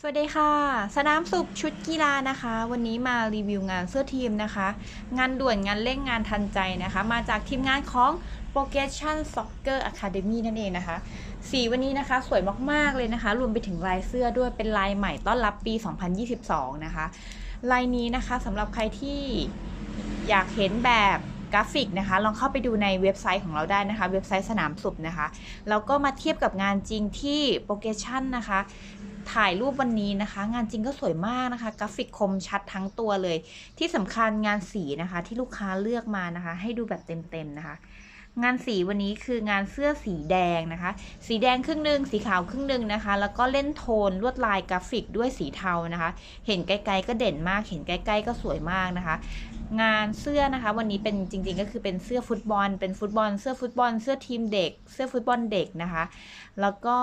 สวัสดีค่ะ สนามสุขชุดกีฬานะคะ วันนี้มารีวิวงานเสื้อทีมนะคะ งานด่วนงานเร่งงานทันใจนะคะ มาจากทีมงานของ Progression Soccer Academy นั่นเองนะคะ สีวันนี้นะคะสวยมาก ๆ เลยนะคะ รวมไปถึงลายเสื้อด้วยเป็นลายใหม่ต้อนรับปี 2022 นะคะ ลายนี้นะคะสำหรับใครที่อยากเห็นแบบกราฟิกนะคะ ลองเข้าไปดูในเว็บไซต์ของเราได้นะคะ เว็บไซต์สนามสุบนะคะ แล้วก็มาเทียบกับงานจริงที่ Progression นะคะ ถ่ายรูปวันนี้นะคะ งานจริงก็สวยมากนะคะ กราฟิกคมชัดทั้งตัวเลย ที่สำคัญงานสีนะคะ ที่ลูกค้าเลือกมานะคะ ให้ดูแบบเต็มๆนะคะ งานสีวันนี้คืองานเสื้อสีแดงนะคะ สีแดงครึ่งหนึ่งสีขาวครึ่งหนึ่งนะคะ แล้วก็เล่นโทนลวดลายกราฟิกด้วยสีเทานะคะ เห็นไกลๆก็เด่นมาก เห็นใกล้ๆก็สวยมากนะคะงานเสื้อนะคะ วันนี้เป็นจริง ๆ ก็คือเป็นเสื้อฟุตบอล เป็นฟุตบอล เสื้อฟุตบอล เสื้อทีมเด็ก เสื้อฟุตบอลเด็กนะคะ แล้วก็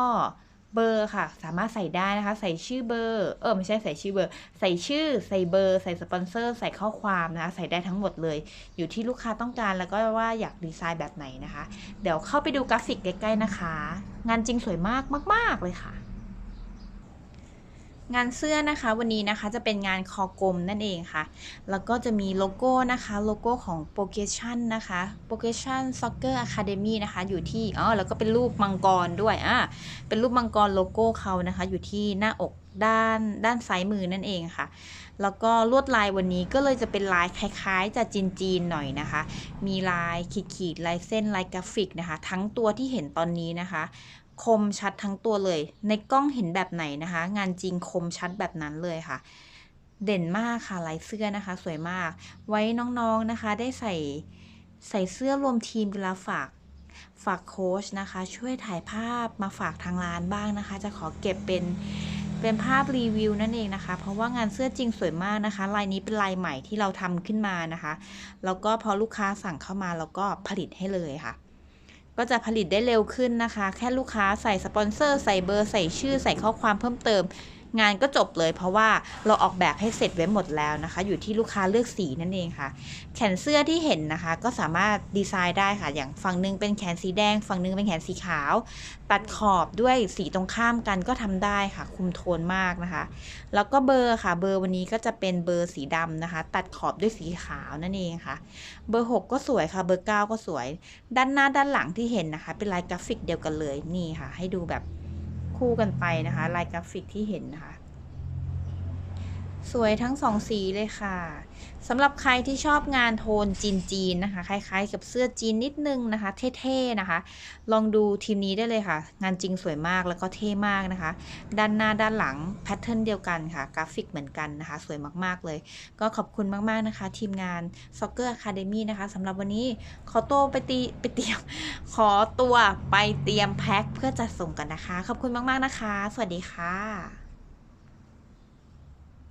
เบอร์ค่ะ สามารถใส่ได้นะคะ ใส่ชื่อเบอร์เออไม่ใช่ใส่ชื่อเบอร์ ใส่ชื่อใส่เบอร์ ใส่สปอนเซอร์ ใส่ข้อความนะคะใส่ได้ทั้งหมดเลย อยู่ที่ลูกค้าต้องการแล้วก็ว่าอยากดีไซน์แบบไหนนะคะ เดี๋ยวเข้าไปดูกราฟิกใกล้ๆนะคะ งานจริงสวยมากมาก ๆ เลยค่ะ งานเสื้อนะคะวันนี้นะคะจะเป็นงานคอกลมนั่นเองค่ะ แล้วก็จะมีโลโก้นะคะโลโก้ของ p o g e s s i o n นะคะ p o g e s s i o n Soccer Academy นะคะอยู่ที่อ๋อแล้วก็เป็นรูปมังกรด้วยอ่าเป็นรูปมังกรโลโก้เขานะคะ อยู่ที่หน้าอกด้านด้านซ้ายมือนั่นเองค่ะ แล้วก็ลวดลายวันนี้ก็เลยจะเป็นลายคล้ายๆ จะจีนๆหน่อยนะคะ มีลายขีดๆลายเส้นลายกราฟิกนะคะ ทั้งตัวที่เห็นตอนนี้นะคะ คมชัดทั้งตัวเลย ในกล้องเห็นแบบไหนนะคะ งานจริงคมชัดแบบนั้นเลยค่ะ เด่นมากค่ะลายเสื้อนะคะ สวยมาก ไว้น้องๆนะคะ ได้ใส่ใส่เสื้อรวมทีมเวลาฝากฝากโค้ชนะคะ ช่วยถ่ายภาพมาฝากทางร้านบ้างนะคะ จะขอเก็บเป็นเป็นภาพรีวิวนั่นเองนะคะ เพราะว่างานเสื้อจริงสวยมากนะคะ ลายนี้เป็นลายใหม่ที่เราทำขึ้นมานะคะ แล้วก็พอลูกค้าสั่งเข้ามาเราก็ผลิตให้เลยค่ะ ก็จะผลิตได้เร็วขึ้นนะคะ แค่ลูกค้าใส่สปอนเซอร์ ใส่เบอร์ ใส่ชื่อ ใส่ข้อความเพิ่มเติม งานก็จบเลยเพราะว่าเราออกแบบให้เสร็จไว้หมดแล้วนะคะ อยู่ที่ลูกค้าเลือกสีนั่นเองค่ะ แขนเสื้อที่เห็นนะคะ ก็สามารถดีไซน์ได้ค่ะ อย่างฝั่งหนึ่งเป็นแขนสีแดง ฝั่งหนึ่งเป็นแขนสีขาว ตัดขอบด้วยสีตรงข้ามกันก็ทำได้ค่ะ คุมโทนมากนะคะ แล้วก็เบอร์ค่ะ เบอร์วันนี้ก็จะเป็นเบอร์สีดำนะคะ ตัดขอบด้วยสีขาวนั่นเองค่ะ เบอร์ 6 ก็สวยค่ะ เบอร์ 9 ก็สวย ด้านหน้าด้านหลังที่เห็นนะคะ เป็นลายกราฟิกเดียวกันเลยนี่ค่ะ ให้ดูแบบ คู่กันไปนะคะ ลายกราฟิกที่เห็นนะคะ สวยทั้งสองสีเลยค่ะ สำหรับใครที่ชอบงานโทนจีนๆนะคะ คล้ายๆ กับเสื้อจีนนิดนึงนะคะ เท่ๆนะคะ ลองดูทีมนี้ได้เลยค่ะ งานจริงสวยมากแล้วก็เท่มากนะคะ ด้านหน้าด้านหลังแพทเทิร์นเดียวกันค่ะ กราฟิกเหมือนกันนะคะ สวยมากๆเลย ก็ขอบคุณมากๆนะคะ ทีมงาน Soccer Academy นะคะสำหรับวันนี้ขอตัวไปตีไปเตรียม ขอตัวไปเตรียมแพ็คเพื่อจัดส่งกันนะคะ ขอบคุณมากๆนะคะ สวัสดีค่ะ